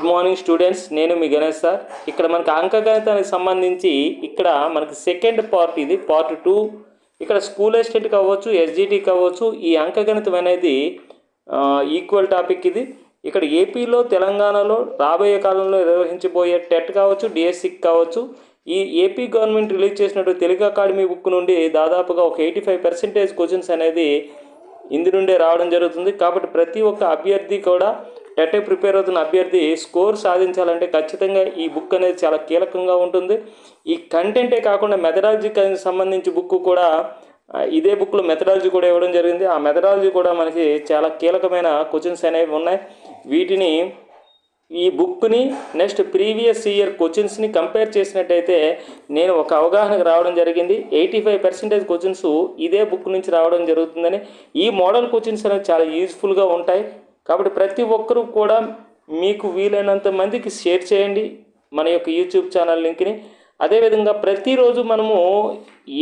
Good morning students నేను మీ Ganesh sir. ఇక్కడ మనకి అంకగణితానికి సంబంధించి ఇక్కడ మనకి సెకండ్ పార్ట్ ఇది పార్ట్ టూ ఇక్కడ స్కూల్ ఎస్టేట్ కావచ్చు ఎస్జిటి కావచ్చు ఈ అంకగణితం అనేది ఈక్వల్ టాపిక్ ఇది. ఇక్కడ ఏపీలో తెలంగాణలో రాబోయే కాలంలో నిర్వహించబోయే టెట్ కావచ్చు డిఎస్సిక్ కావచ్చు ఈ ఏపీ గవర్నమెంట్ రిలీజ్ చేసినట్టు తెలుగు అకాడమీ బుక్ నుండి దాదాపుగా ఒక ఎయిటీ ఫైవ్ పర్సెంటేజ్ క్వశ్చన్స్ అనేది ఇందు నుండే రావడం జరుగుతుంది. కాబట్టి ప్రతి ఒక్క అభ్యర్థి కూడా టెట్ ప్రిపేర్ అవుతున్న అభ్యర్థి స్కోర్ సాధించాలంటే ఖచ్చితంగా ఈ బుక్ అనేది చాలా కీలకంగా ఉంటుంది. ఈ కంటెంటే కాకుండా మెథడాలజీకి సంబంధించి బుక్ కూడా ఇదే బుక్లో మెథడాలజీ కూడా ఇవ్వడం జరిగింది. ఆ మెథడాలజీ కూడా మనకి చాలా కీలకమైన క్వశ్చన్స్ అనేవి ఉన్నాయి. వీటిని ఈ బుక్ని నెక్స్ట్ ప్రీవియస్ ఇయర్ క్వశ్చన్స్ని కంపేర్ చేసినట్టయితే నేను ఒక అవగాహనకు రావడం జరిగింది. ఎయిటీ ఫైవ్ పర్సెంటేజ్ క్వశ్చన్స్ ఇదే బుక్ నుంచి రావడం జరుగుతుందని. ఈ మోడల్ క్వశ్చన్స్ అనేవి చాలా యూజ్ఫుల్గా ఉంటాయి. కాబట్టి ప్రతి ఒక్కరూ కూడా మీకు వీలైనంత మందికి షేర్ చేయండి మన యొక్క యూట్యూబ్ ఛానల్ లింక్ని. అదేవిధంగా ప్రతిరోజు మనము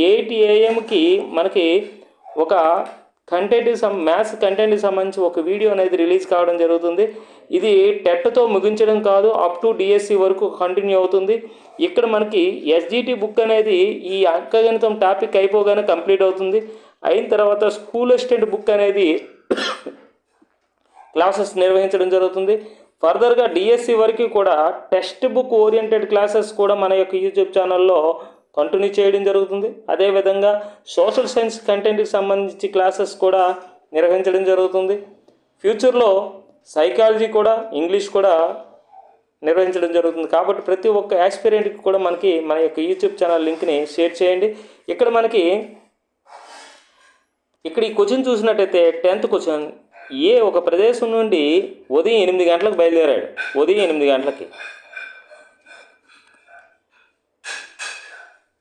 ఎయిట్ ఏఎంకి మనకి ఒక కంటెంట్ సం మ్యాథ్స్ కంటెంట్కి సంబంధించి ఒక వీడియో అనేది రిలీజ్ కావడం జరుగుతుంది. ఇది టెట్తో ముగించడం కాదు అప్ టు డిఎస్సి వరకు కంటిన్యూ అవుతుంది. ఇక్కడ మనకి ఎస్జిటి బుక్ అనేది ఈ అంకగణితం టాపిక్ అయిపోగానే కంప్లీట్ అవుతుంది. అయిన తర్వాత స్కూల్ అసిస్టెంట్ బుక్ అనేది క్లాసెస్ నిర్వహించడం జరుగుతుంది. ఫర్దర్గా డిఎస్సి వరకు కూడా టెక్స్ట్ బుక్ ఓరియంటెడ్ క్లాసెస్ కూడా మన యొక్క యూట్యూబ్ ఛానల్లో కంటిన్యూ చేయడం జరుగుతుంది. అదేవిధంగా సోషల్ సైన్స్ కంటెంట్కి సంబంధించి క్లాసెస్ కూడా నిర్వహించడం జరుగుతుంది. ఫ్యూచర్లో సైకాలజీ కూడా ఇంగ్లీష్ కూడా నిర్వహించడం జరుగుతుంది. కాబట్టి ప్రతి ఒక్క యాక్స్పీరియంట్కి కూడా మనకి మన యొక్క యూట్యూబ్ ఛానల్ లింక్ని షేర్ చేయండి. ఇక్కడ మనకి ఇక్కడ ఈ క్వశ్చన్ చూసినట్టయితే టెన్త్ క్వశ్చన్ ఏ ఒక ప్రదేశం నుండి ఉదయం ఎనిమిది గంటలకు బయలుదేరాడు. ఉదయం ఎనిమిది గంటలకి.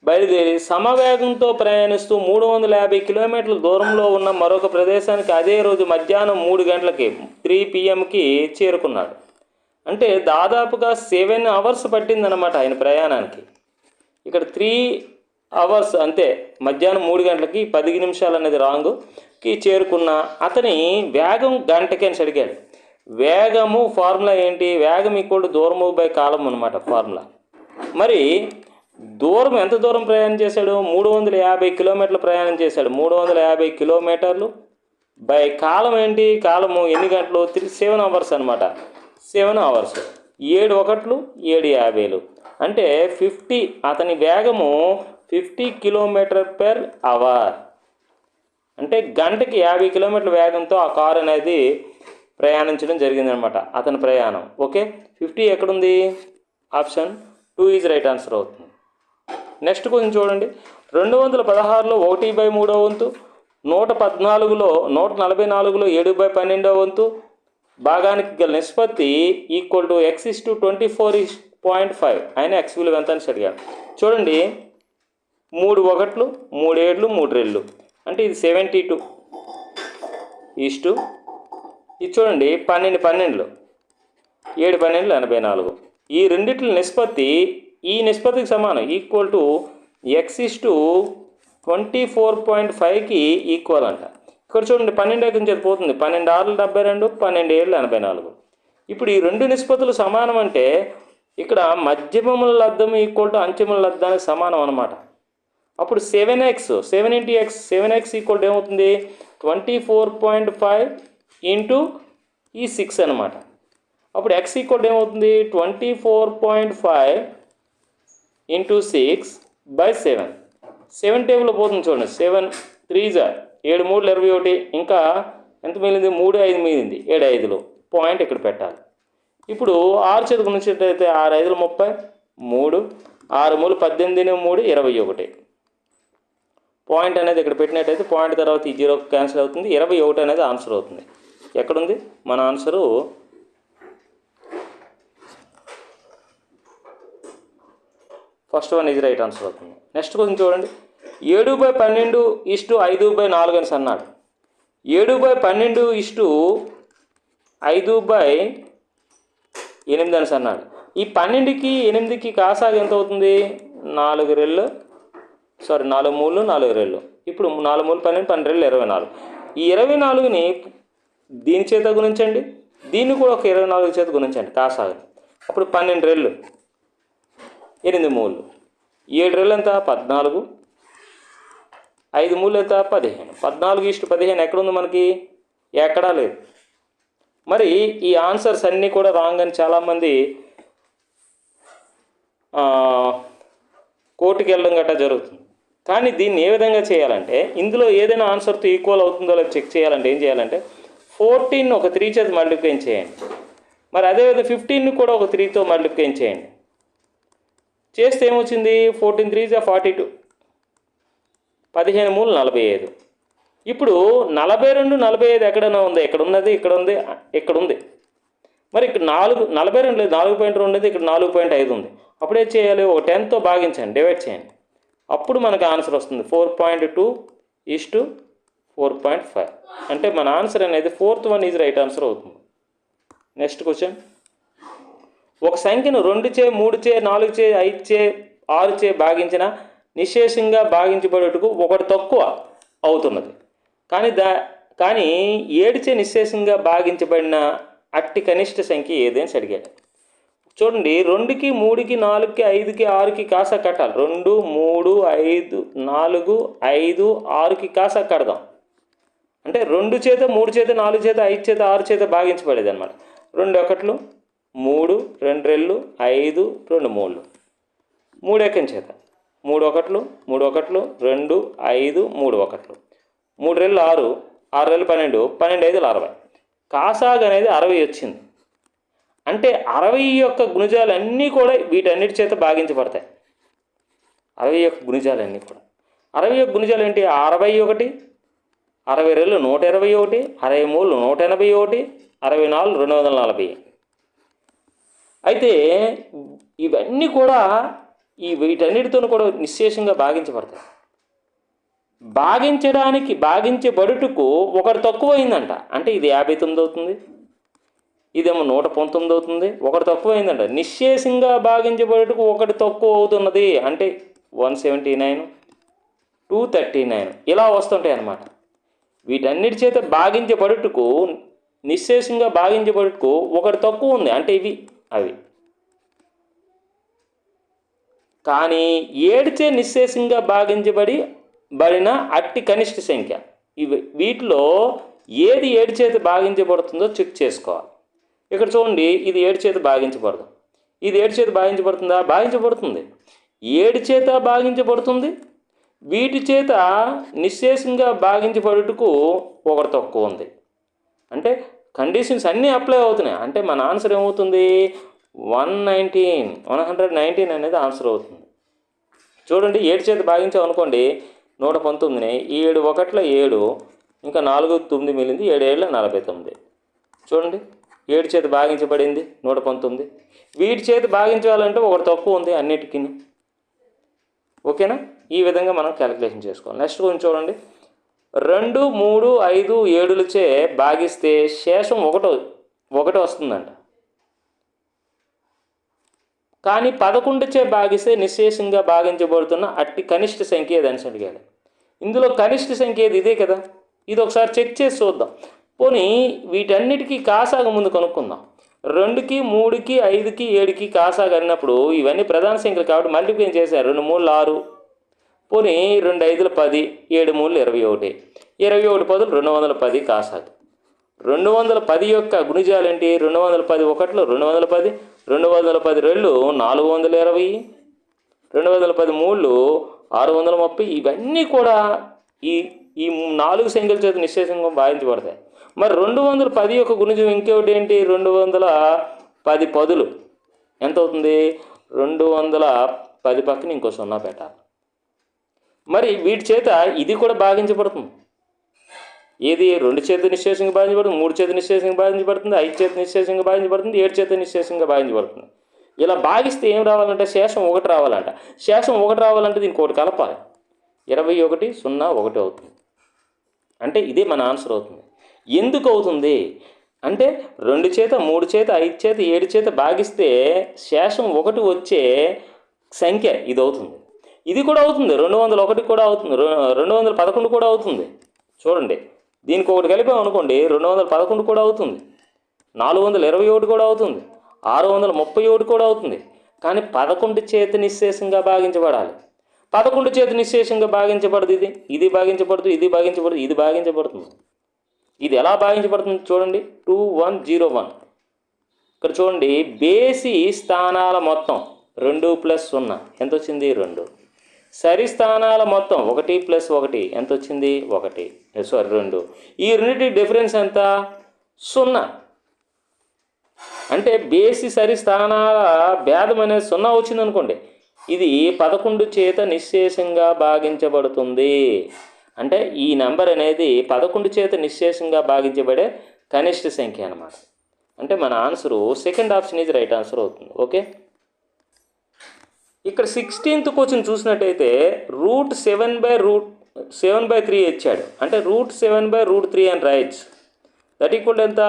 బయలుదేరి సమవేగంతో ప్రయాణిస్తూ మూడు వందల యాభై కిలోమీటర్ల దూరంలో ఉన్న మరొక ప్రదేశానికి అదే రోజు మధ్యాహ్నం మూడు గంటలకి త్రీ పిఎంకి చేరుకున్నాడు. అంటే దాదాపుగా సెవెన్ అవర్స్ పట్టిందనమాట ఆయన ప్రయాణానికి. ఇక్కడ త్రీ అవర్స్ అంతే మధ్యాహ్నం మూడు గంటలకి పది నిమిషాలు అనేది కి చేరుకున్న అతని వేగం గంటకేసి అడిగాడు వేగము ఫార్ములా ఏంటి? వేగం ఈక్వల్ దూరము బై కాలం అనమాట ఫార్ములా. మరి దూరం ఎంత దూరం ప్రయాణం చేశాడు? మూడు వందల యాభై కిలోమీటర్లు ప్రయాణం చేశాడు. మూడు వందల యాభై కిలోమీటర్లు. బై కాలం ఏంటి? కాలము ఎన్ని గంటలు? త్రీ సెవెన్ అవర్స్ అనమాట సెవెన్ అవర్స్ ఏడు ఒకట్లు ఏడు యాభైలు. అంటే ఫిఫ్టీ అతని వేగము ఫిఫ్టీ కిలోమీటర్ పెర్ అవర్ అంటే గంటకి యాభై కిలోమీటర్ల వేగంతో ఆ కారు అనేది ప్రయాణించడం జరిగిందనమాట. అతని ప్రయాణం. ఓకే? ఫిఫ్టీ ఎక్కడుంది? Option two is right answer అవుతుంది. నెక్స్ట్ కొంచెం చూడండి. రెండు వందల పదహారులో ఒకటి బై మూడో వంతు నూట పద్నాలుగులో నూట నలభై నాలుగులో ఏడు బై పన్నెండో వంతు భాగానికి గల నిష్పత్తి equal to X is to twenty four is point five. ఆయన ఎక్స్ విలువ ఎంత అని అడిగాడు చూడండి. మూడు ఒకట్లు మూడు ఏళ్ళు మూడు రెళ్ళు. అంటే ఇది సెవెంటీ టూ ఈస్టు ఇది చూడండి పన్నెండు పన్నెండులు ఏడు పన్నెండులు ఎనభై నాలుగు. ఈ రెండిట్ల నిష్పత్తి ఈ నిష్పత్తికి సమానం equal to X is to twenty four point ఫైవ్కి ఈక్వల్ అంట. ఇక్కడ చూడండి పన్నెండు ఎక్కడి నుంచి పోతుంది. పన్నెండు ఆరులు డెబ్బై రెండు పన్నెండు ఏళ్ళు ఎనభై నాలుగు. ఇప్పుడు ఈ రెండు నిష్పత్తులు సమానం అంటే ఇక్కడ మధ్యమముల లబ్ధం ఈక్వల్ టు అంచెముల లబ్ధానికి సమానం అనమాట అప్పుడు seven X seven into X seven X equal ఏమవుతుంది? Twenty four point five into ఈ సిక్స్ అనమాట అప్పుడు ఎక్స్ ఈక్వల్ ఏమవుతుంది? Twenty four point five into six by seven seven table పోతుంది చూడండి. సెవెన్ త్రీజా ఏడు మూడు ఇరవై ఒకటి. ఇంకా ఎంత మిగిలింది? మూడు ఐదు మిగిలింది. ఏడు ఐదులో. పాయింట్ ఇక్కడ పెట్టాలి. ఇప్పుడు ఆరు నుంచి అయితే ఆరు ఐదులు ముప్పై మూడు. ఆరు మూడు పద్దెనిమిది మూడు ఇరవై ఒకటి. పాయింట్ అనేది ఇక్కడ పెట్టినట్టయితే పాయింట్ తర్వాత ఈ జీరో క్యాన్సిల్ అవుతుంది. ఇరవై ఒకటి అనేది ఆన్సర్ అవుతుంది. ఎక్కడుంది? మన ఆన్సరు ఫస్ట్ వన్ ఇది రైట్ ఆన్సర్ అవుతుంది. నెక్స్ట్ క్వశ్చన్ చూడండి. ఏడు బై పన్నెండు ఇష్టు ఐదు బై నాలుగు అని అన్నాడు ఏడు బై పన్నెండు ఇష్టు ఐదు బై ఎనిమిది అని అన్నాడు ఈ పన్నెండుకి ఎనిమిదికి కాసాగు ఎంత అవుతుంది? నాలుగు రెళ్ళు సారీ నాలుగు మూడు నాలుగు రెళ్ళు ఇప్పుడు నాలుగు మూడు పన్నెండు పన్నెండు రెండు ఇరవై నాలుగు. ఈ ఇరవై నాలుగుని దీని చేత గుణించండి? దీన్ని కూడా ఒక ఇరవై నాలుగు చేత గుణించండి కాసాగ అప్పుడు పన్నెండు రెళ్ళు ఎనిమిది మూలు ఏడు రెళ్ళు ఎంత? పద్నాలుగు. ఐదు మూలు ఎంత? పదిహేను. పద్నాలుగు ఇష్టు పదిహేను ఎక్కడుంది మనకి? ఎక్కడా లేదు. మరి ఈ ఆన్సర్స్ అన్నీ కూడా రాంగ్ అని చాలామంది కోర్టుకి వెళ్ళడం గట్టా జరుగుతుంది. కానీ దీన్ని ఏ విధంగా చేయాలంటే ఇందులో ఏదైనా ఆన్సర్తో ఈక్వల్ అవుతుందో లేదో చెక్ చేయాలంటే ఏం చేయాలంటే ఫోర్టీన్ ఒక త్రీ చేత మల్టిప్లికేషన్ చేయండి. మరి అదేవిధంగా ఫిఫ్టీన్ కూడా ఒక త్రీతో మల్టిప్లికేషన్ చేయండి. చేస్తే ఏమొచ్చింది? ఫోర్టీన్ త్రీ జా ఫార్టీ టూ పదిహేను మూడు నలభై ఐదు. ఇప్పుడు నలభై రెండు నలభై ఐదు ఎక్కడైనా ఉంది? ఎక్కడ ఉన్నది? ఇక్కడ ఉంది? ఇక్కడ ఉంది? మరి ఇక్కడ నాలుగు నలభై రెండు లేదు నాలుగు పాయింట్ రెండు ఉంది ఇక్కడ నాలుగు పాయింట్ ఐదు ఉంది. అప్పుడే చేయాలి? ఒక టెన్తో భాగించండి డివైడ్ చేయండి. అప్పుడు మనకు ఆన్సర్ వస్తుంది. Four point two is to four point five అంటే మన ఆన్సర్ అనేది fourth one is right answer అవుతుంది. నెక్స్ట్ క్వశ్చన్ ఒక సంఖ్యను రెండు చే మూడు చే నాలుగు చే ఐదు చే ఆరు చే భాగించిన నిశేషంగా భాగించబడుటకు ఒకటి తక్కువ అవుతున్నది. కానీ దా కానీ ఏడు చే నిశేషంగా భాగించబడిన అట్టి కనిష్ట సంఖ్య ఏదని అడిగాడు. చూడండి రెండుకి మూడుకి నాలుగుకి ఐదుకి ఆరుకి కాసా కట్టాలి. రెండు మూడు ఐదు నాలుగు ఐదు ఆరుకి కాసా కడదాం. అంటే రెండు చేత మూడు చేత నాలుగు చేత ఐదు చేత ఆరు చేత భాగించబడేది అనమాట రెండు ఒకట్లు మూడు రెండు రెళ్ళు ఐదు రెండు మూడు. మూడు చేత. మూడు ఒకట్లు మూడు ఒకట్లు రెండు ఐదు మూడు ఒకట్లు. మూడు రెళ్ళు ఆరు ఆరు రెళ్ళు పన్నెండు పన్నెండు ఐదులు అరవై. కాసాగ్ అనేది అరవై వచ్చింది. అంటే అరవై యొక్క గుణజాలన్నీ కూడా వీటన్నిటి చేత భాగించబడతాయి. అరవై యొక్క గుణజాలన్నీ కూడా. అరవై యొక్క గుణజాలు ఏంటి? అరవై ఒకటి అరవై రెండు నూట ఇరవై ఒకటి అరవై మూడు నూట ఎనభై ఒకటి అరవై నాలుగు రెండు వందల నలభై. అయితే ఇవన్నీ కూడా ఈ వీటన్నిటితో కూడా నిశ్శేషంగా భాగించబడతాయి. భాగించడానికి భాగించబడుటకు ఒకటి తక్కువ అయిందంట అంటే ఇది యాభై తొమ్మిది అవుతుంది. ఇదేమో నూట పంతొమ్మిది అవుతుంది. ఒకటి తక్కువ అయిందంట. నిశ్శేషంగా భాగించబడుటకు ఒకటి తక్కువ అవుతున్నది. అంటే one seventy nine two thirty nine ఇలా వస్తుంటాయి అన్నమాట వీటన్నిటి చేత భాగించబడుటకు నిశ్చేషంగా భాగించబడుటకు ఒకటి తక్కువ ఉంది. అంటే ఇవి అవి. కానీ ఏడిచే నిశ్చేషంగా భాగించబడి బడిన అట్టి కనిష్ట సంఖ్య. ఇవి వీటిలో ఏది ఏడు చేత భాగించబడుతుందో చెక్ చేసుకోవాలి. ఇక్కడ చూడండి ఇది ఏడు చేత భాగించబడదు. ఇది ఏడు చేత భాగించబడుతుందా? భాగించబడుతుంది. ఏడు చేత భాగించబడుతుంది. వీటి చేత నిశ్శేషంగా భాగించబడుటకు ఒకటి తక్కువ ఉంది. అంటే కండిషన్స్ అన్నీ అప్లై అవుతున్నాయి. అంటే మన ఆన్సర్ ఏమవుతుంది? One nineteen one hundred nineteen అనేది ఆన్సర్ అవుతుంది. చూడండి ఏడు చేత భాగించాం అనుకోండి నూట పంతొమ్మిదిని ఏడు ఒకట్ల ఏడు ఇంకా నాలుగు తొమ్మిది మిగిలింది ఏడు నలభై తొమ్మిది. చూడండి. ఏడు చేతి భాగించబడింది నూట పంతొమ్మిది. వీటి చేతి భాగించాలంటే ఒకటి తక్కువ ఉంది అన్నిటికీ. ఓకేనా? ఈ విధంగా మనం క్యాలిక్యులేషన్ చేసుకోవాలి. నెక్స్ట్ కొంచెం చూడండి. రెండు మూడు ఐదు ఏడులచే భాగిస్తే శేషం ఒకటో ఒకటి వస్తుందంట. కానీ పదకొండుచే భాగిస్తే నిశ్శేషంగా భాగించబడుతున్న అట్టి కనిష్ట సంఖ్య ఏదని అడిగాడు. ఇందులో కనిష్ట సంఖ్య ఏది? ఇదే కదా. ఇది ఒకసారి చెక్ చేసి చూద్దాం. పోనీ వీటన్నిటికీ కాసాగ ముందు కనుక్కుందాం. రెండుకి మూడుకి ఐదుకి ఏడుకి కాసాగ అన్నప్పుడు ఇవన్నీ ప్రధాన సంఖ్యలు కాబట్టి మల్టిప్లై చేశారు. రెండు మూడు ఆరు. పోనీ రెండు ఐదుల పది ఏడు మూడు ఇరవై ఒకటి. ఇరవై ఒకటి పదులు రెండు వందల పది కాసాగు. రెండు వందల పది యొక్క గుణిజాలు ఏంటి రెండు వందల పది ఒకట్లు రెండు వందల పది రెండు వందల పది రెండు నాలుగు వందల ఇరవై రెండు వందల పది మూడు ఆరు వందల ముప్పై. ఇవన్నీ కూడా ఈ ఈ నాలుగు సంఖ్యల చేత నిశ్చేషంగా భావించబడతాయి. మరి రెండు వందల పది యొక్క గుణిజం ఇంకొకటి ఏంటి? రెండు వందల పది పదులు. ఎంత అవుతుంది? రెండు వందల పది పక్కన ఇంకో సున్నా పెట్టాలి. మరి వీటి చేత ఇది కూడా భాగించబడుతుంది. ఏది? రెండు చేత నిశ్శేషంగా భావించబడుతుంది మూడు చేత నిశ్శేషంగా భావించబడుతుంది ఐదు చేత నిశ్శేషంగా భావించబడుతుంది ఏడు చేత నిశ్శేషంగా భావించబడుతుంది ఇలా భాగిస్తే ఏం రావాలంటే? శేషం ఒకటి రావాలంట. శేషం ఒకటి రావాలంటే దీనికి ఒకటి కలపాలి. ఇరవై ఒకటి సున్నా ఒకటి అవుతుంది. అంటే ఇదే మన ఆన్సర్ అవుతుంది. ఎందుకు అవుతుంది అంటే రెండు చేత మూడు చేత ఐదు చేత ఏడు చేత భాగిస్తే శేషం ఒకటి వచ్చే సంఖ్య ఇది అవుతుంది ఇది కూడా అవుతుంది. రెండు వందల ఒకటి కూడా అవుతుంది. రెండు వందల పదకొండు కూడా అవుతుంది. చూడండి. దీనికి ఒకటి కలిపాం అనుకోండి రెండు వందల పదకొండు కూడా అవుతుంది. నాలుగు వందల ఇరవై ఒకటి కూడా అవుతుంది. ఆరు వందల ముప్పై ఒకటి కూడా అవుతుంది. కానీ పదకొండు చేత నిశ్శేషంగా భాగించబడాలి. పదకొండు చేత నిశ్శేషంగా భాగించబడదు ఇది. ఇది భాగించబడదు ఇది భాగించబడదు ఇది భాగించబడుతుంది. ఇది ఎలా భాగించబడుతుంది చూడండి. టూ వన్ జీరో వన్ ఇక్కడ చూడండి బేసి స్థానాల మొత్తం రెండు ప్లస్ సున్నా. ఎంత వచ్చింది రెండు. సరి స్థానాల మొత్తం ఒకటి ప్లస్ ఒకటి. ఎంత వచ్చింది ఒకటి సారీ రెండు. ఈ రెండింటి డిఫరెన్స్ ఎంత? సున్నా. అంటే బేసి సరి స్థానాల భేదం అనేది సున్నా వచ్చింది అనుకోండి ఇది పదకొండు చేత నిశ్శేషంగా భాగించబడుతుంది. అంటే ఈ నెంబర్ అనేది పదకొండు చేత నిశ్శేషంగా భాగించబడే కనిష్ట సంఖ్య అనమాట అంటే మన ఆన్సరు సెకండ్ ఆప్షన్ ఇది రైట్ ఆన్సర్ అవుతుంది. ఓకే ఇక్కడ సిక్స్టీన్త్ క్వశ్చన్ చూసినట్టయితే root seven by root seven by three ఇచ్చాడు. అంటే root seven by root three అని రాయొచ్చు దట్ ఈక్వల్ ఎంత?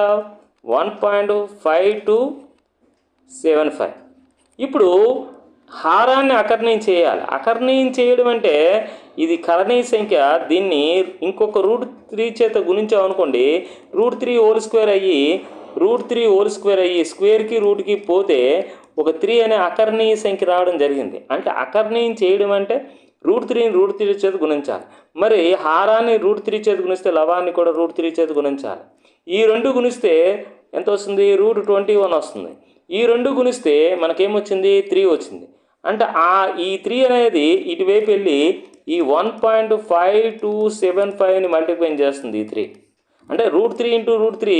One point five two seven five ఇప్పుడు హారాన్ని అకర్ణయం చేయాలి. అకర్ణయం చేయడం అంటే ఇది కరణీయ సంఖ్య. దీన్ని ఇంకొక రూట్ త్రీ చేత గుణించామనుకోండి రూట్ త్రీ హోల్ స్క్వేర్ అయ్యి రూట్ త్రీ హోల్ స్క్వేర్ అయ్యి స్క్వేర్కి రూట్కి పోతే ఒక త్రీ అనే అకర్ణీయ సంఖ్య రావడం జరిగింది. అంటే అకర్ణీయం చేయడం అంటే రూట్ త్రీని రూట్ త్రీ చేత గుణించాలి. మరి హారాన్ని రూట్ త్రీ చేత గుణిస్తే లవాన్ని కూడా రూట్ త్రీ చేత గుణించాలి. ఈ రెండు గుణిస్తే ఎంత వస్తుంది? రూట్ ట్వంటీ వన్ వస్తుంది. ఈ రెండు గుణిస్తే మనకేమొచ్చింది త్రీ వచ్చింది. అంటే ఆ ఈ త్రీ అనేది ఇటువైపు వెళ్ళి ఈ one point five two seven ఫైవ్ని multiply చేస్తుంది ఈ త్రీ అంటే root three into root three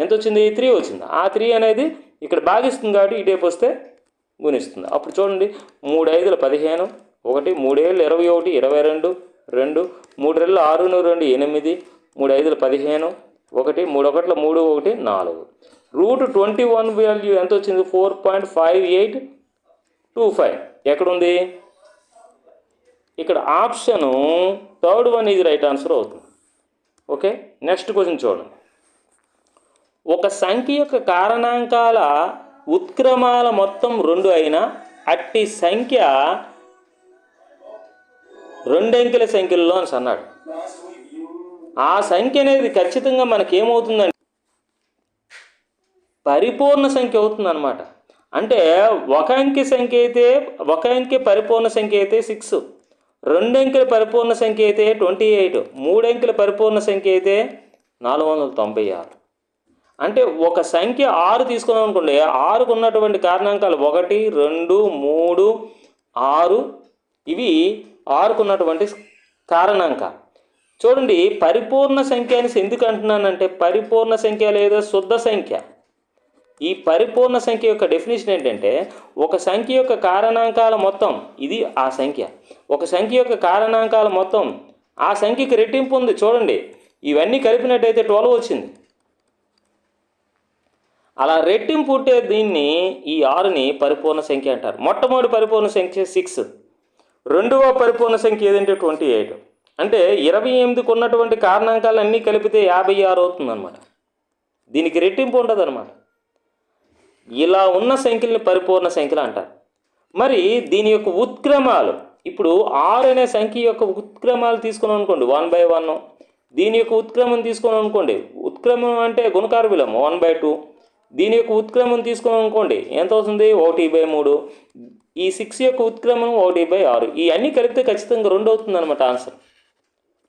ఎంత వచ్చింది? త్రీ వచ్చింది. ఆ త్రీ అనేది ఇక్కడ భాగిస్తుంది కాబట్టి ఇటువైపు వస్తే గుణిస్తుంది. అప్పుడు చూడండి మూడు ఐదుల పదిహేను ఒకటి మూడేళ్ళు ఇరవై ఒకటి ఇరవై రెండు రెండు మూడు రెళ్ళు ఆరు రెండు ఎనిమిది మూడు ఐదుల పదిహేను ఒకటి మూడు ఒకట్ల మూడు ఒకటి నాలుగు. రూట్ ట్వంటీ వన్ వాల్యూ ఎంత వచ్చింది? Four point five eight two five. ఎక్కడుంది? ఇక్కడ ఆప్షను థర్డ్ వన్ ఇది రైట్ ఆన్సర్ అవుతుంది. ఓకే నెక్స్ట్ క్వశ్చన్ చూడండి. ఒక సంఖ్య యొక్క కారణాంకాల ఉత్క్రమాల మొత్తం రెండు అయినా అట్టి సంఖ్య రెండంకెల సంఖ్యల్లో అని అన్నాడు. ఆ సంఖ్య అనేది ఖచ్చితంగా మనకేమవుతుందండి పరిపూర్ణ సంఖ్య అవుతుంది అనమాట అంటే ఒక అంకె సంఖ్య అయితే ఒక అంకె పరిపూర్ణ సంఖ్య అయితే సిక్స్ రెండు అంకెల పరిపూర్ణ సంఖ్య అయితే ట్వంటీ ఎయిట్ మూడు అంకెల పరిపూర్ణ సంఖ్య అయితే నాలుగు వందల తొంభై ఆరు. అంటే ఒక సంఖ్య ఆరు తీసుకున్నాం అనుకోండి ఆరుకు ఉన్నటువంటి కారణాంకాలు ఒకటి రెండు మూడు ఆరు ఇవి ఆరుకు ఉన్నటువంటి కారణాంకాలు చూడండి పరిపూర్ణ సంఖ్య అని ఎందుకు అంటున్నానంటే పరిపూర్ణ సంఖ్య లేదా శుద్ధ సంఖ్య. ఈ పరిపూర్ణ సంఖ్య యొక్క డెఫినేషన్ ఏంటంటే ఒక సంఖ్య యొక్క కారణాంకాల మొత్తం ఇది ఆ సంఖ్య. ఒక సంఖ్య యొక్క కారణాంకాల మొత్తం ఆ సంఖ్యకి రెట్టింపు ఉంది చూడండి. ఇవన్నీ కలిపినట్టయితే ట్వెల్వ్ వచ్చింది. అలా రెట్టింపు ఉంటే దీన్ని ఈ ఆరుని పరిపూర్ణ సంఖ్య అంటారు. మొట్టమొదటి పరిపూర్ణ సంఖ్య సిక్స్ రెండవ పరిపూర్ణ సంఖ్య ఏదంటే ట్వంటీ ఎయిట్ అంటే ఇరవై ఎనిమిదికి ఉన్నటువంటి కారణాంకాలు అన్నీ కలిపితే యాభై ఆరు అవుతుందన్నమాట. దీనికి రెట్టింపు ఉండదు అనమాట ఇలా ఉన్న సంఖ్యల్ని పరిపూర్ణ సంఖ్యలు అంటారు. మరి దీని యొక్క ఉత్క్రమాలు ఇప్పుడు ఆరు అనే సంఖ్య యొక్క ఉత్క్రమాలు తీసుకున్నాం అనుకోండి వన్ బై వన్. దీని యొక్క ఉత్క్రమం తీసుకున్నాం అనుకోండి ఉత్క్రమం అంటే గుణకార విలోమం వన్ బై టూ. దీని యొక్క ఉత్క్రమం తీసుకున్నాం అనుకోండి ఎంత అవుతుంది? ఒకటి బై మూడు. ఈ సిక్స్ యొక్క ఉత్క్రమం ఒకటి బై ఆరు. ఈ అన్నీ కలిపితే ఖచ్చితంగా రెండు అవుతుంది అనమాట ఆన్సర్.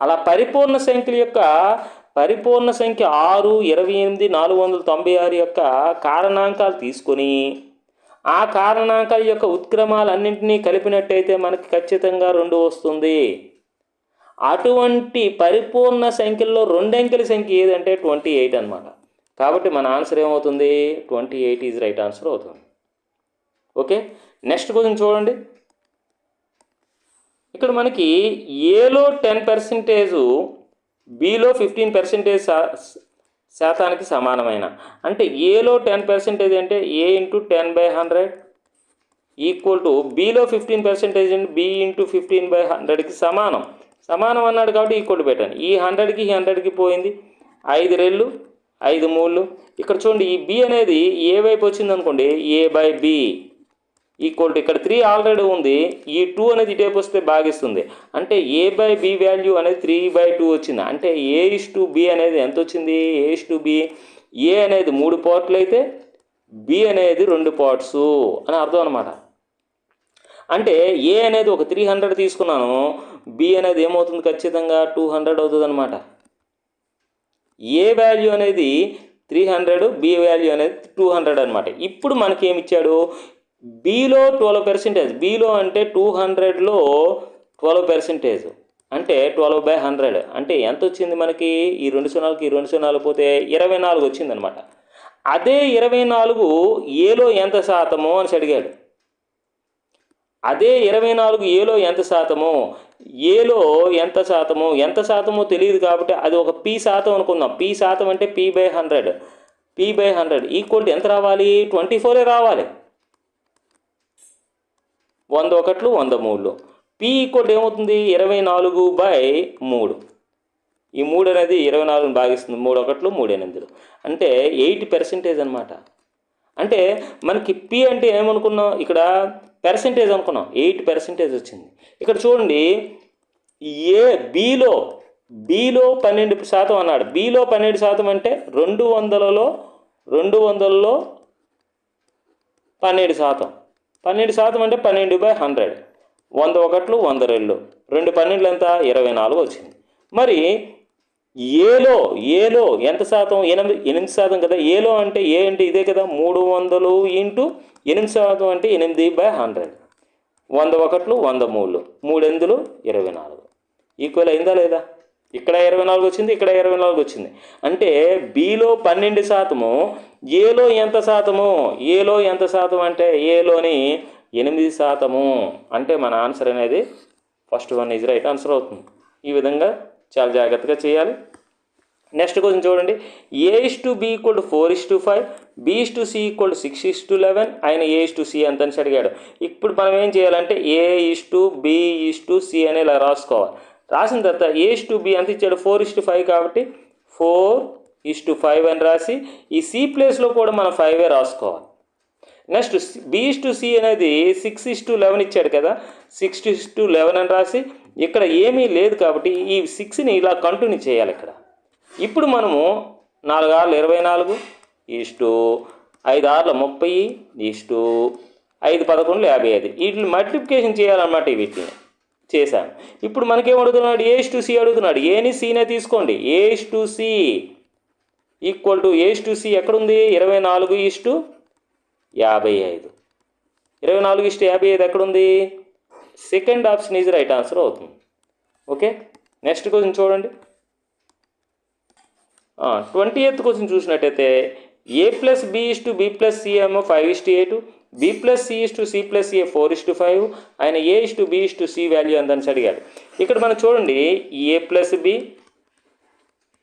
అలా పరిపూర్ణ సంఖ్యల యొక్క పరిపూర్ణ సంఖ్య ఆరు ఇరవై ఎనిమిది నాలుగు వందల తొంభై ఆరు యొక్క కారణాంకాలు తీసుకొని ఆ కారణాంకాల యొక్క ఉత్క్రమాలన్నింటినీ కలిపినట్టయితే మనకి ఖచ్చితంగా రెండు వస్తుంది. అటువంటి పరిపూర్ణ సంఖ్యల్లో రెండంకెల సంఖ్య ఏదంటే ట్వంటీ ఎయిట్ అనమాట కాబట్టి మన ఆన్సర్ ఏమవుతుంది? Twenty eight is right answer అవుతుంది. ఓకే? నెక్స్ట్ క్వశ్చన్ చూడండి. ఇక్కడ మనకి ఏలో ten percentage below fifteen percentage శాతానికి సమానమైన. అంటే ఏలో టెన్ పర్సెంటేజ్ అంటే A into ten by hundred equal to below fifteen percentage అంటే బి ఇంటూ ఫిఫ్టీన్ బై హండ్రెడ్కి సమానం. సమానం అన్నాడు కాబట్టి ఈక్వల్ పెట్టాను ఈ హండ్రెడ్కి ఈ హండ్రెడ్కి పోయింది. ఐదు రెళ్ళు ఐదు మూళ్ళు ఇక్కడ చూడండి ఈ బి అనేది ఏ వైపు వచ్చింది అనుకోండి A by B equal to ఇక్కడ త్రీ ఆల్రెడీ ఉంది. ఈ టూ అనేది ఇటేపు వస్తే భాగిస్తుంది అంటే ఏ బై బి వాల్యూ అనేది త్రీ బై టూ వచ్చింది. అంటే ఏ ఇస్ టు బి అనేది ఎంత వచ్చింది? A is to B A అనేది మూడు పార్ట్లు అయితే బి అనేది రెండు పార్ట్స్ అని అర్థం అనమాట అంటే ఏ అనేది ఒక త్రీ హండ్రెడ్ తీసుకున్నాను. బి అనేది ఏమవుతుంది ఖచ్చితంగా? టూ హండ్రెడ్ అవుతుంది అనమాట ఏ వాల్యూ అనేది త్రీ హండ్రెడ్ బి వాల్యూ అనేది టూ హండ్రెడ్ అనమాట ఇప్పుడు మనకి ఏమి ఇచ్చాడు? బీలో ట్వెల్వ్ పర్సెంటేజ్ బిలో అంటే టూ హండ్రెడ్లో ట్వెల్వ్ పర్సెంటేజ్ అంటే ట్వెల్వ్ బై హండ్రెడ్ అంటే ఎంత వచ్చింది మనకి? ఈ రెండు సున్నాలకి ఈ రెండు సున్నాలు పోతే ఇరవై నాలుగు వచ్చిందనమాట అదే ఇరవై నాలుగు ఏలో ఎంత శాతమో అని అడిగాడు. అదే ఇరవై నాలుగు ఏలో ఎంత శాతమో? ఏలో ఎంత శాతమో? ఎంత శాతమో తెలియదు కాబట్టి అది ఒక పీ శాతం అనుకుందాం. పీ శాతం అంటే P by hundred P by hundred equal ఎంత రావాలి? ట్వంటీ ఫోరే రావాలి. వంద ఒకట్లు వంద మూడులు పి ఈక్వల్ ఏమవుతుంది? ఇరవై నాలుగు బై మూడు. ఈ మూడు అనేది ఇరవై నాలుగుని భాగిస్తుంది. మూడు ఒకట్లు మూడు ఎనిమిదిలు అంటే ఎయిట్ పర్సెంటేజ్ అనమాట అంటే మనకి పి అంటే ఏమనుకున్నాం? ఇక్కడ పర్సెంటేజ్ అనుకున్నాం. ఎయిట్ పర్సెంటేజ్ వచ్చింది. ఇక్కడ చూడండి. ఏ బిలో బిలో పన్నెండు శాతం అన్నాడు. బిలో పన్నెండు శాతం అంటే రెండు వందలలో రెండు వందలలో పన్నెండు శాతం. పన్నెండు శాతం అంటే పన్నెండు బై హండ్రెడ్. వంద ఒకట్లు వంద రెండు. రెండు పన్నెండులు ఎంత? ఇరవై నాలుగు వచ్చింది. మరి ఏలో ఏలో ఎంత శాతం? ఎనిమిది ఎనిమిది శాతం కదా. ఏలో అంటే ఏ అంటే ఇదే కదా. మూడు వందలు ఇంటూ ఎనిమిది శాతం అంటే ఎనిమిది బై హండ్రెడ్. వంద ఒకట్లు వంద మూడు మూడు ఇరవై నాలుగు. ఈక్వల్ అయిందా లేదా? ఇక్కడ ఇరవై నాలుగు వచ్చింది ఇక్కడ ఇరవై నాలుగు వచ్చింది. అంటే బిలో పన్నెండు శాతము ఏలో ఎంత శాతము? ఏలో ఎంత శాతం అంటే ఏలోని ఎనిమిది శాతము. అంటే మన ఆన్సర్ అనేది first one is right answer అవుతుంది. ఈ విధంగా చాలా జాగ్రత్తగా చేయాలి. నెక్స్ట్ క్వశ్చన్ చూడండి. A is to B equal to four is to five B is to C equal to six is to eleven ఆయన ఏ ఇస్ టు సి అంత అని అడిగాడు. ఇప్పుడు మనం ఏం చేయాలంటే A is to B is to C అని ఇలా రాసుకోవాలి. రాసిన తర్వాత ఏ ఇస్ టు బి అంత ఇచ్చాడు? ఫోర్ ఇస్ టు ఫైవ్ కాబట్టి ఫోర్ ఇస్ టు ఫైవ్ అని రాసి ఈ సి ప్లేస్లో కూడా మనం ఫైవే రాసుకోవాలి. Next B is to C అనేది సిక్స్ ఇస్ టు లెవెన్ ఇచ్చాడు కదా? సిక్స్ ఇస్ టు లెవెన్ అని రాసి ఇక్కడ ఏమీ లేదు కాబట్టి ఈ సిక్స్ని ఇలా కంటిన్యూ చేయాలి ఇక్కడ. ఇప్పుడు మనము నాలుగు ఆరులు ఇరవై నాలుగు ఇస్టు ఐదు ఆరుల ముప్పై ఇస్టు ఐదు పదకొండు యాభై ఐదు. వీటిని మల్టిప్లికేషన్ చేయాలన్నమాట వీటిని. చేశాను. ఇప్పుడు మనకేం అడుగుతున్నాడు ఏ టు సి అడుగుతున్నాడు. ఏని సీనే తీసుకోండి. A to C equal to A to C ఎక్కడుంది? ఇరవై నాలుగు ఇస్టు యాభై ఐదు. ఇరవై నాలుగు ఇష్ట యాభై ఐదు ఎక్కడుంది? Second option is right answer అవుతుంది. ఓకే నెక్స్ట్ క్వశ్చన్ చూడండి. ట్వంటీ ఎయిత్ క్వశ్చన్ చూసినట్టయితే A plus B is to B plus C ఏమో five is to eight B plus C is to C plus A four is to five ఆయన A is to B is to C value అందని అడిగాడు ఇక్కడ మనం చూడండి A plus B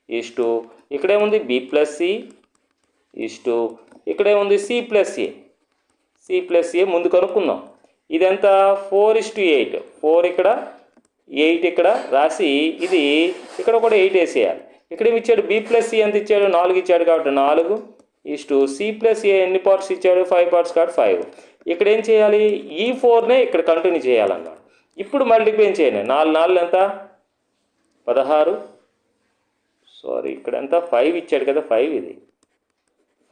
is to ఇక్కడేముంది B plus C is to ఇక్కడేముంది C plus A C plus A ముందు కనుక్కుందాం. ఇదంతా four is to eight four ఇక్కడ ఎయిట్ ఇక్కడ రాసి ఇది ఇక్కడ కూడా ఎయిట్ వేసేయాలి. ఇక్కడ ఏమి ఇచ్చాడు? బి ప్లస్ సి ఎంత ఇచ్చాడు? నాలుగు ఇచ్చాడు కాబట్టి నాలుగు. Is to C plus A ఎన్ని పార్ట్స్ ఇచ్చాడు? ఫైవ్ పార్ట్స్ కాదు ఫైవ్ ఇక్కడ ఏం చేయాలి? ఈ ఫోర్నే ఇక్కడ కంటిన్యూ చేయాలన్నాడు ఇప్పుడు మల్టిప్లై చేయండి నాలుగు నాలుగు ఎంత? పదహారు. సారీ ఇక్కడ ఎంత? ఫైవ్ ఇచ్చాడు కదా ఫైవ్ ఇది.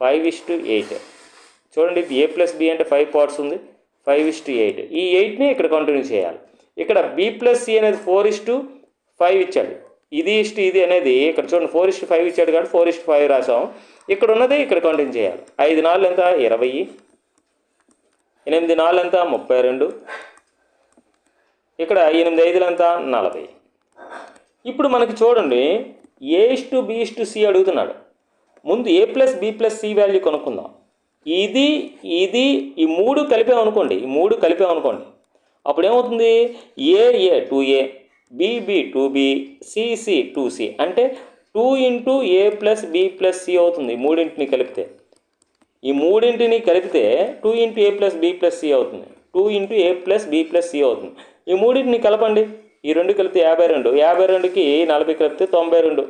ఫైవ్ ఇస్ టు ఎయిట్ చూడండి ఇది ఏ ప్లస్ బి అంటే ఫైవ్ పార్ట్స్ ఉంది. ఫైవ్ ఇస్ టు ఎయిట్ ఈ ఎయిట్ని ఇక్కడ కంటిన్యూ చేయాలి. ఇక్కడ బి ప్లస్ సి అనేది ఫోర్ ఇస్ టు ఫైవ్ ఇచ్చాడు. ఇది ఇష్ట ఇది అనేది ఇక్కడ చూడండి ఫోర్ ఇస్ట్ ఫైవ్ ఇచ్చాడు కాబట్టి ఫోర్ ఇస్ట్ ఫైవ్ రాసాం ఇక్కడ ఉన్నది ఇక్కడ కంటిన్యూ చేయాలి. ఐదు నాలుగు ఎంత? ఇరవై. ఎనిమిది నాలుగు ఎంత? ముప్పై రెండు. ఇక్కడ ఎనిమిది ఐదులు ఎంత? నలభై. ఇప్పుడు మనకి చూడండి A is to B is to C అడుగుతున్నాడు. ముందు A plus B plus C value కనుక్కుందాం. ఇది ఇది ఈ మూడు కలిపామనుకోండి ఈ మూడు కలిపామనుకోండి అప్పుడు ఏమవుతుంది A A two A B B two B C C two C అంటే two into A plus B plus C అవుతుంది మూడింటిని కలిపితే. ఈ మూడింటిని కలిపితే two into A plus B plus C అవుతుంది. Two into A plus B plus C అవుతుంది. ఈ మూడింటిని కలపండి. ఈ రెండు కలిపితే యాభై రెండు. యాభై రెండుకి నలభై కలిపితే తొంభై రెండు.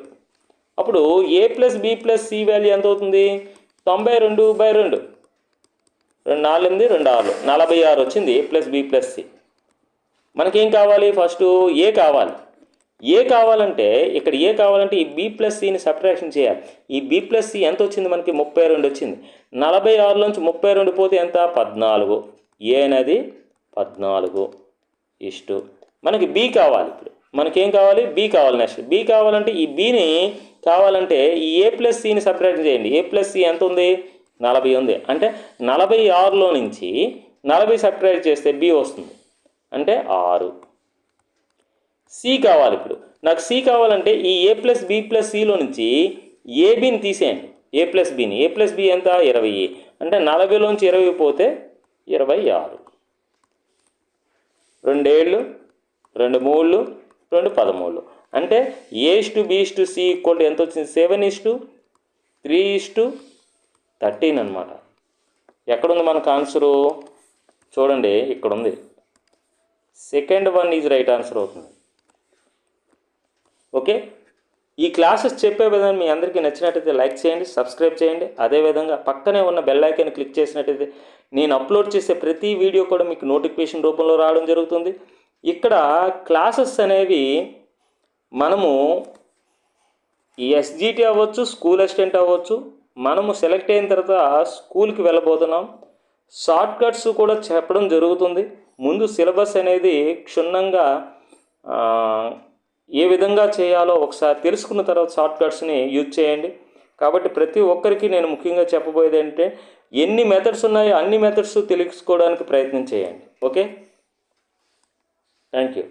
అప్పుడు A plus B plus C value ఎంత అవుతుంది? తొంభై రెండు బై రెండు. రెండు నాలుగు ఎనిమిది రెండు ఆరు. నలభై ఆరు వచ్చింది A plus B plus C మనకేం కావాలి? ఫస్ట్ ఏ కావాలి? ఏ కావాలంటే ఇక్కడ ఏ కావాలంటే ఈ బీ ప్లస్ సిని సబ్ట్రాక్షన్ చేయాలి. ఈ బీ ప్లస్ సి ఎంత వచ్చింది మనకి? ముప్పై రెండు వచ్చింది. నలభై ఆరులోంచి ముప్పై రెండు పోతే ఎంత? పద్నాలుగు. ఏ అనేది? పద్నాలుగు ఇష్టు. మనకి బీ కావాలి ఇప్పుడు. మనకేం కావాలి? బి కావాలి నెక్స్ట్ బి కావాలంటే ఈ బీని కావాలంటే ఈ ఏ ప్లస్ సిని సపరేట్ చేయండి. ఏ ప్లస్ సి ఎంత ఉంది? నలభై ఉంది. అంటే నలభై ఆరులో నుంచి నలభై సపరేట్ చేస్తే బీ వస్తుంది. అంటే ఆరు. సి కావాలి ఇప్పుడు. నాకు సి కావాలంటే ఈ ఏ ప్లస్ బి ప్లస్ సిలో నుంచి ఏబిని తీసేయండి. ఏ ప్లస్ బిని ఏ ప్లస్ బి ఎంత? ఇరవై అంటే నలభైలోంచి ఇరవై పోతే ఇరవై ఆరు. రెండేళ్ళు రెండు మూళ్ళు రెండు పదమూళ్ళు. అంటే A's to B's to C equal ఎంత వచ్చింది? Seven is to three is to thirteen అనమాట ఎక్కడుంది మనకు ఆన్సరు చూడండి ఇక్కడ ఉంది second one is right answer అవుతుంది. ఓకే? ఈ క్లాసెస్ చెప్పే విధానం మీ అందరికీ నచ్చినట్టయితే లైక్ చేయండి సబ్స్క్రైబ్ చేయండి. అదేవిధంగా పక్కనే ఉన్న బెల్ ఐకాన్ క్లిక్ చేసినట్టయితే నేను అప్లోడ్ చేసే ప్రతి వీడియో కూడా మీకు నోటిఫికేషన్ రూపంలో రావడం జరుగుతుంది. ఇక్కడ క్లాసెస్ అనేవి మనము ఎస్జిటి అవ్వచ్చు స్కూల్ అసిస్టెంట్ అవ్వచ్చు మనము సెలెక్ట్ అయిన తర్వాత స్కూల్కి వెళ్ళబోతున్నాం. షార్ట్ కట్స్ కూడా చెప్పడం జరుగుతుంది. ముందు సిలబస్ అనేది క్షుణ్ణంగా ఏ విధంగా చేయాలో ఒకసారి తెలుసుకున్న తర్వాత షార్ట్కట్స్ని యూజ్ చేయండి. కాబట్టి ప్రతి ఒక్కరికి నేను ముఖ్యంగా చెప్పబోయేది ఏంటంటే ఎన్ని మెథడ్స్ ఉన్నాయో అన్ని మెథడ్స్ తెలుసుకోవడానికి ప్రయత్నం చేయండి. ఓకే? Thank you